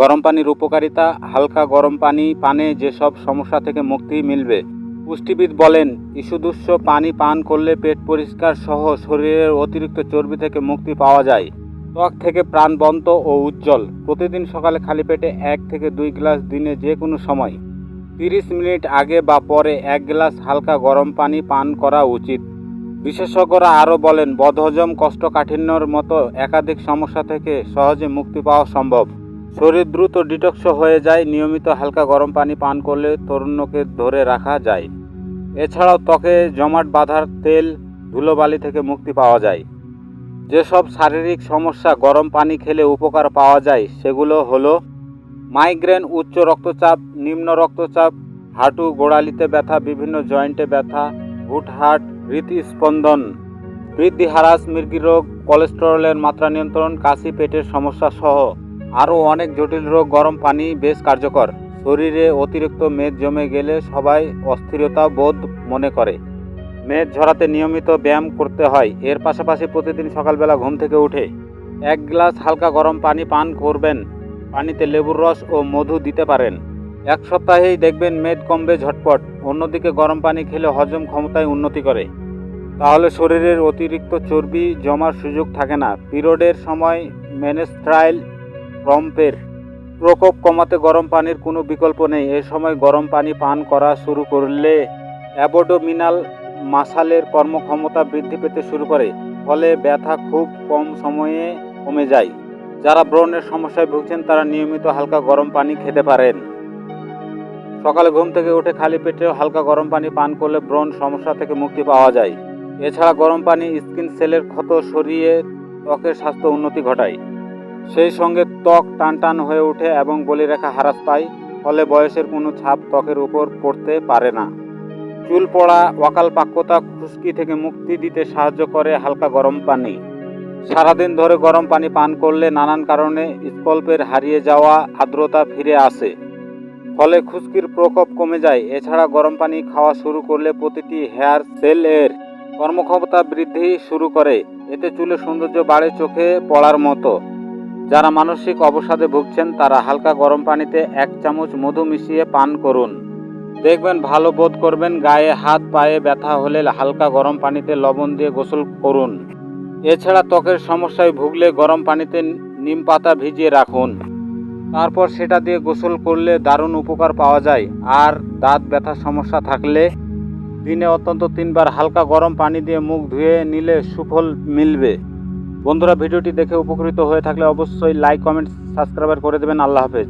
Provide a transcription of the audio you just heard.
গরম পানির উপকারিতা, হালকা গরম পানি, পানে যেসব সমস্যা থেকে মুক্তি মিলবে। পুষ্টিবিদ বলেন ইস্যুদুষ্য পানি পান করলে পেট পরিষ্কার সহ শরীরের অতিরিক্ত চর্বি থেকে মুক্তি পাওয়া যায়। ত্বক থেকে প্রাণবন্ত ও উজ্জ্বল। প্রতিদিন সকালে খালি পেটে এক থেকে দুই গ্লাস দিনে যে কোনো সময়। তিরিশ মিনিট আগে বা পরে এক গ্লাস হালকা গরম পানি পান করা উচিত। বিশেষজ্ঞরা আরও বলেন, বদহজম কোষ্ঠকাঠিন্যর মতো একাধিক সমস্যা থেকে সহজে মুক্তি পাওয়া সম্ভব। শরীর দ্রুত ডিটক্স হয়ে যায়, নিয়মিত হালকা গরম পানি পান করলে তরুণ্যকে ধরে রাখা যায়। এছাড়াও ত্বকে জমাট বাঁধার তেল ধুলোবালি থেকে মুক্তি পাওয়া যায়। যেসব শারীরিক সমস্যা গরম পানি খেলে উপকার পাওয়া যায়, সেগুলো হলো মাইগ্রেন, উচ্চ রক্তচাপ, নিম্ন রক্তচাপ, হাঁটু গোড়ালিতে ব্যথা, বিভিন্ন জয়েন্টে ব্যথা হুটহাট হৃদস্পন্দন বৃদ্ধি হারাস মৃগী রোগ, কোলেস্টেরলের মাত্রা নিয়ন্ত্রণ, কাশি, পেটের সমস্যা সহ। আরও অনেক জটিল রোগ, গরম পানি বেশ কার্যকর। শরীরে অতিরিক্ত মেদ জমে গেলে সবাই অস্থিরতা বোধ মনে করে। মেদ ঝরাতে নিয়মিত ব্যায়াম করতে হয়। এর পাশাপাশি প্রতিদিন সকালবেলা ঘুম থেকে উঠে এক গ্লাস হালকা গরম পানি পান করবেন। পানিতে লেবুর রস ও মধু দিতে পারেন। এক সপ্তাহেই দেখবেন মেদ কমবে ঝটপট। অন্যদিকে গরম পানি খেলে হজম ক্ষমতায় উন্নতি করে। তাহলে শরীরের অতিরিক্ত চর্বি জমার সুযোগ থাকে না। পিরিয়ডের সময় মেনেস্ট্রাইল ক্রম্পের প্রকোপ কমাতে গরম পানির কোনো বিকল্প নেই। এ সময় গরম পানি পান করা শুরু করলে অ্যাবোডোমিনাল মাসালের কর্মক্ষমতা বৃদ্ধি পেতে শুরু করে, ফলে ব্যথা খুব কম সময়ে কমে যায়। যারা ব্রণের সমস্যায় ভুগছেন, তারা নিয়মিত হালকা গরম পানি খেতে পারেন। সকালে ঘুম থেকে উঠে খালি পেটে হালকা গরম পানি পান করলে ব্রণ সমস্যা থেকে মুক্তি পাওয়া যায়। এছাড়া গরম পানি স্কিন সেলের ক্ষত সরিয়ে ত্বকের স্বাস্থ্য উন্নতি ঘটায়। সেই সঙ্গে ত্বক টান টান হয়ে ওঠে এবং বলিরেখা হ্রাস পায় ফলে বয়সের কোনো ছাপ ত্বকের উপর পড়তে পারে না। চুল পড়া ওয়াকাল পাক্যতা খুশকি থেকে মুক্তি দিতে সাহায্য করে হালকা গরম পানি। সারাদিন ধরে গরম পানি পান করলে নানান কারণে স্কল্পের হারিয়ে যাওয়া আর্দ্রতা ফিরে আসে। ফলে খুশকির প্রকোপ কমে যায়। এছাড়া গরম পানি খাওয়া শুরু করলে প্রতিটি হেয়ার সেল এর কর্মক্ষমতা বৃদ্ধি শুরু করে। এতে চুলের সৌন্দর্য বাড়ে চোখে পড়ার মতো। যারা মানসিক অবসাদে ভুগছেন, তারা হালকা গরম পানিতে এক চামচ মধু মিশিয়ে পান করুন। দেখবেন ভালো বোধ করবেন, গায়ে, হাত, পায়ে ব্যথা হলে হালকা গরম পানিতে লবণ দিয়ে গোসল করুন। এছাড়া ত্বকের সমস্যায় ভুগলে গরম পানিতে নিম পাতা ভিজিয়ে রাখুন। তারপর সেটা দিয়ে গোসল করলে দারুণ উপকার পাওয়া যায়। আর দাঁত ব্যথার সমস্যা থাকলে দিনে অত্যন্ত তিনবার হালকা গরম পানি দিয়ে মুখ ধুয়ে নিলে সুফল মিলবে। বন্ধুরা ভিডিওটি দেখে উপকৃত হয়ে থাকলে অবশ্যই লাইক কমেন্ট সাবস্ক্রাইবার করে দেবেন। আল্লাহ হাফেজ।